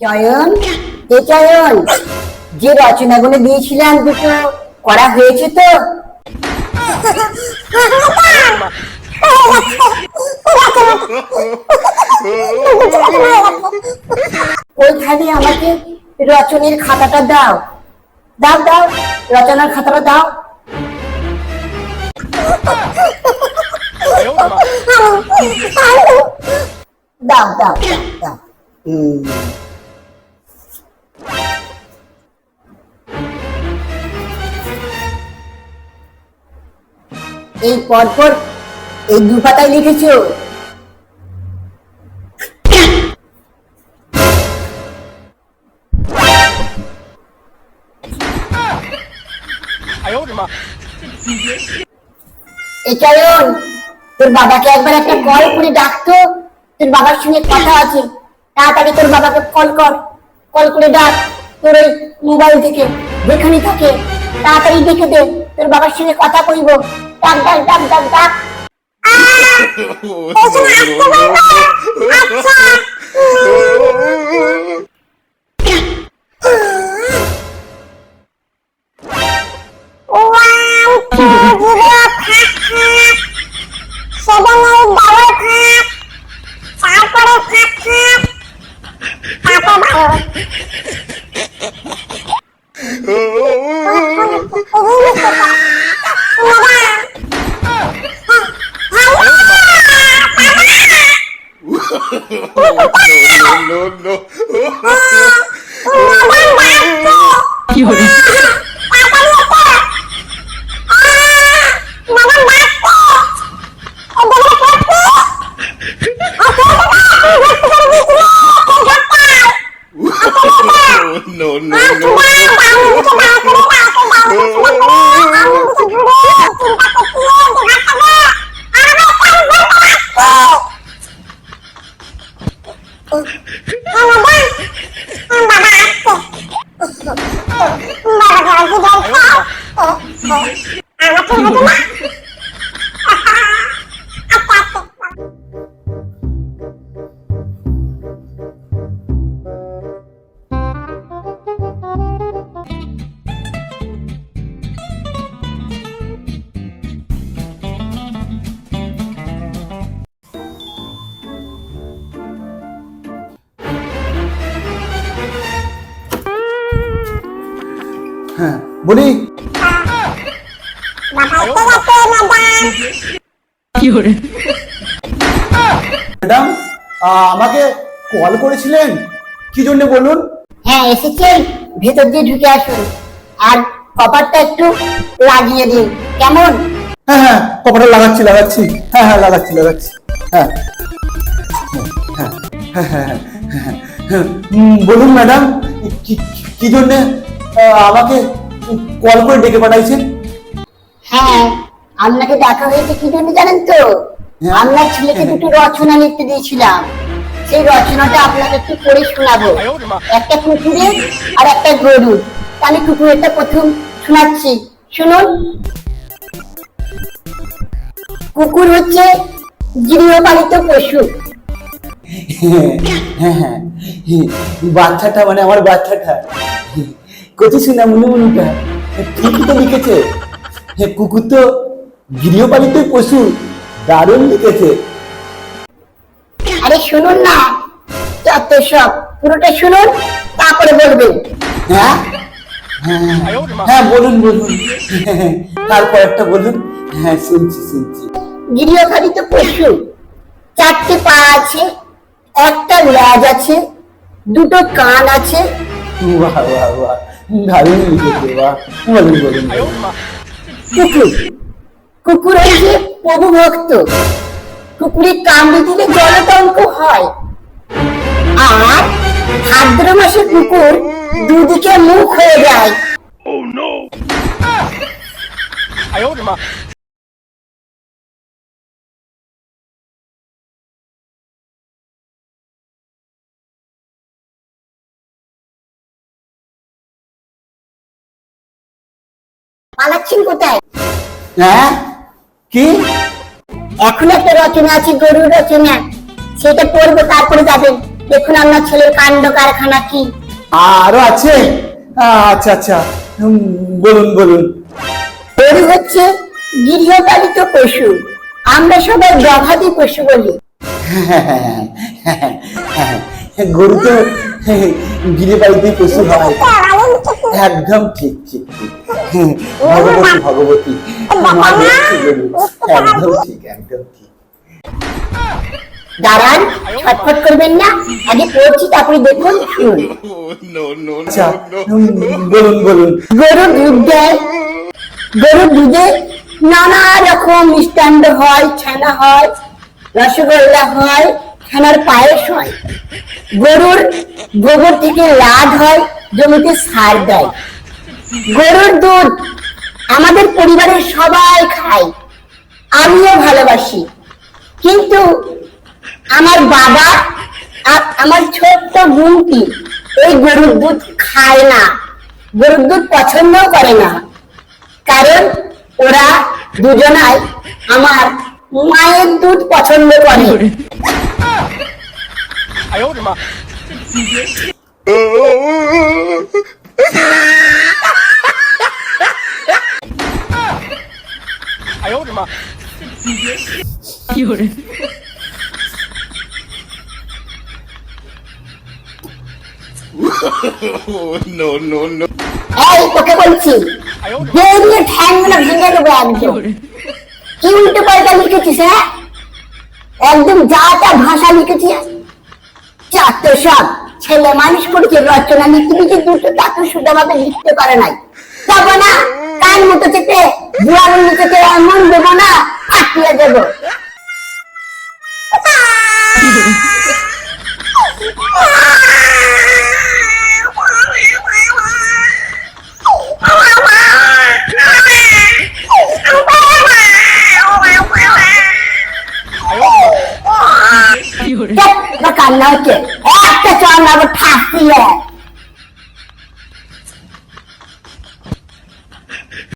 চয়ন এ চয়ন যে রচনাগুলো দিয়েছিলাম দুটো, করা হয়েছে তো? ওইখানে আমাকে রচনের খাতাটা দাও। দাও দাও, রচনার খাতাটা দাও। দাও দাও দাও। দাও এই পরপর এই দু পাতায় লিখেছো? এই তোর বাবাকে একবার একটা কল করে ডাকতো তোর বাবার সঙ্গে কথা আছে। তাড়াতাড়ি তোর বাবাকে কল কর। কল করে ডাক তোর ওই মোবাইল থেকে যেখানে থাকে। তাড়াতাড়ি দেখে দে, তোর বাবার সঙ্গে কথা কইব। dang dang dang dang dang. Ah, es una acción. Wow, chú vừa khác khác. Sẽ đang ngay đầu khác. Sao có được khác khác? Sao có bằng? Oh, ডাক no, no, no. বলি। Madam আহ, আমাকে call করেছিলেন? কি জন্য বলুন? হ্যাঁ এসেছেন ভেতর দিয়ে ঢুকে আসুন। আর কপারটা একটু লাগিয়ে দিন। কেমন? হ্যাঁ হ্যাঁ কপাটা লাগাচ্ছি লাগাচ্ছি। হ্যাঁ হ্যাঁ লাগাচ্ছি লাগাচ্ছি। হ্যাঁ। হ্যাঁ হ্যাঁ হ্যাঁ হ্যাঁ, হ্যাঁ, হ্যাঁ। বলুন ম্যাডাম কি কি জন্যে আহ, আমাকে কল করে ডেকে পাঠাইছেন? হ্যাঁ আপনাকে ডাকা হয়েছে কি জন্য জানেন তো? হ্যাঁ। আপনার ছেলেকে দুটো রচনা লিখতে দিয়েছিলাম। সেই রচনাটা আপনাকে একটু পড়ে শোনাবো। একটা কুকুরের আর একটা গরুর। আমি কুকুরেরটা প্রথম শোনাচ্ছি। শুনুন। কুকুর হচ্ছে গৃহপালিত পশু। হ্যাঁ হ্যাঁ। বাচ্চাটা মানে আমার বাচ্চাটা। কচি শোনা মনে মনুটা ঠিকই তো লিখেছে? হ্যাঁ কুকুর তো গৃহপালিত পশু দারুণ লিখেছে। আরে শুনুন না যত সব পুরোটা শুনুন তারপরে বলবেন। হ্যাঁ? হ্যাঁ হ্যাঁ বলুন বলুন। তারপর একটা বলুন। হ্যাঁ শুনছি শুনছি। গৃহপালিত পশু চারটে পা আছে একটা লেজ আছে দুটো কান আছে। বাহ বাহ বাহ। লিখেছে বাহ বলুন বলুন। কুকুর কুকুর হচ্ছে প্রভু ভক্ত কুকুরের কামড়ে দিলে জলতঙ্ক হয়। আর ভাদ্র মাসে কুকুর দুদিকে মুখ হয়ে যায়। পালাচ্ছেন কোথায়? হ্যাঁ? কি? এখন একটা রচনা আছে গরুর রচনা। সেটা পড়ব তারপরে যাবেন দেখুন আপনার ছেলের কাণ্ড কারখানা কি। আরও আছে? আচ্ছা আচ্ছা। বলুন বলুন। গরু হচ্ছে গৃহপালিত পশু। আমরা সবাই গবাদি পশু বলি। গরু তো গিরিবাড়িতে পশু হয়। একদম ঠিক ঠিক ঠিক। ভগবতী। ভগবতী মা লক্ষ্মী গরু একদম ঠিক একদম ঠিক। দাঁড়ান ছটফট করবেন না আগে পড়ছি তারপরে দেখুন আচ্ছা বলুন বলুন। গরু দুধ দেয় গরুর দুধে নানা রকম মিষ্টান্ন হয় ছানা হয় রসগোল্লা হয় ছানার পায়েস হয়। গরুর গোবর থেকে লাদ হয় জমিতে সার দেয়। গরুর দুধ আমাদের পরিবারের সবাই খায়। আমিও ভালোবাসি। কিন্তু আমার বাবা আমার ছোট্ট বোনটি এই গরুর দুধ খায় না। গরুর দুধ পছন্দও করে না। কারণ ওরা দুজনাই আমার মায়ের দুধ পছন্দ করে। No, no, no. এই তোকে বলছি বেরিয়ে ঠ্যাংগুলো ভেঙে দেবো একদম। কি উল্টো পাল্টা লিখেছিস হ্যাঁ? একদম যা তা ভাষা লিখেছিস। চারটে সব ছেলে মানুষ করেছে রচনা লিখতে যে দুটো তাকে সুদাভাবে লিখতে পারে নাই। না। কান মতো চেপে বুড়াগুলো চেপে এমন দেবো না ফাটিয়ে দেবো। কান্না হচ্ছে।